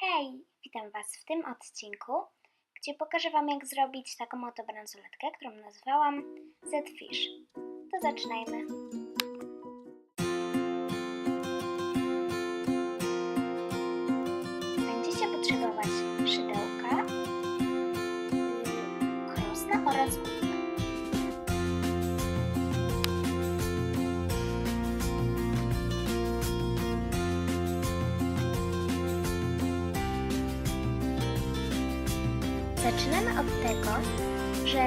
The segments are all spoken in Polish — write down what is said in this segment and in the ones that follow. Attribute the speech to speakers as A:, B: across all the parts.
A: Hej, witam Was w tym odcinku, gdzie pokażę Wam jak zrobić taką oto bransoletkę, którą nazwałam Z-Fish. To zaczynajmy. Zaczynamy od tego, że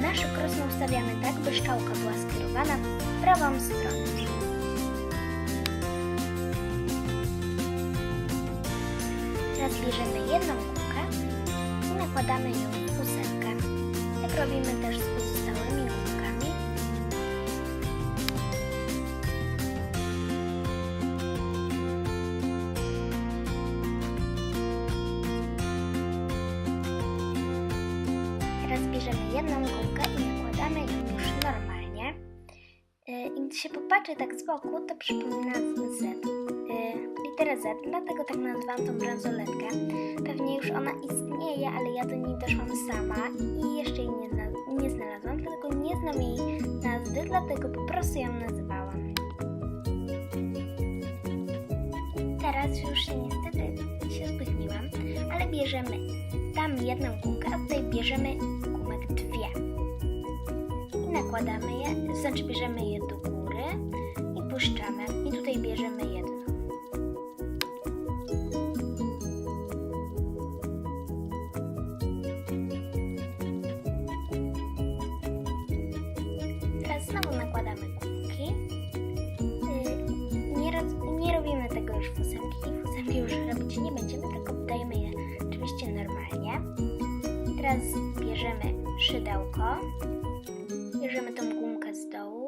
A: nasze krosno ustawiamy tak, by szczałka była skierowana w prawą stronę. Teraz bierzemy jedną kulkę i nakładamy ją w ósemkę. Tak robimy też z jedną gumkę i nakładamy już normalnie. Yy, I gdy się popatrzy tak z boku, to przypomina Z. Yy, literę Z, dlatego tak nazwałam tą bransoletkę. Pewnie już ona istnieje, ale ja do niej doszłam sama i jeszcze jej nie, zna- nie znalazłam, dlatego nie znam jej nazwy, dlatego po prostu ją nazywałam. Teraz już się niestety się zbytniłam, ale bierzemy tam jedną gumkę, a tutaj bierzemy nakładamy je, znaczy bierzemy je do góry i puszczamy. I tutaj bierzemy jedną. Teraz znowu nakładamy gumki. Yy, Nie, nie robimy tego już. W ósemki już robić nie będziemy, tylko dajemy je oczywiście normalnie. I teraz bierzemy szydełko. Bierzemy tą gumkę z dołu,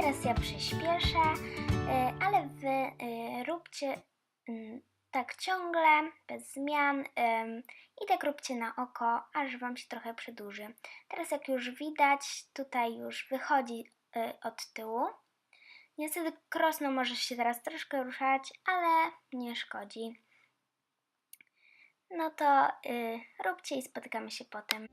A: teraz ja przyspieszę, e, ale wy e, róbcie mm, tak ciągle, bez zmian i tak róbcie na oko, aż Wam się trochę przedłuży. Teraz jak już widać, tutaj już wychodzi od tyłu. Niestety krosno może się teraz troszkę ruszać, ale nie szkodzi. No to y, róbcie i spotykamy się potem.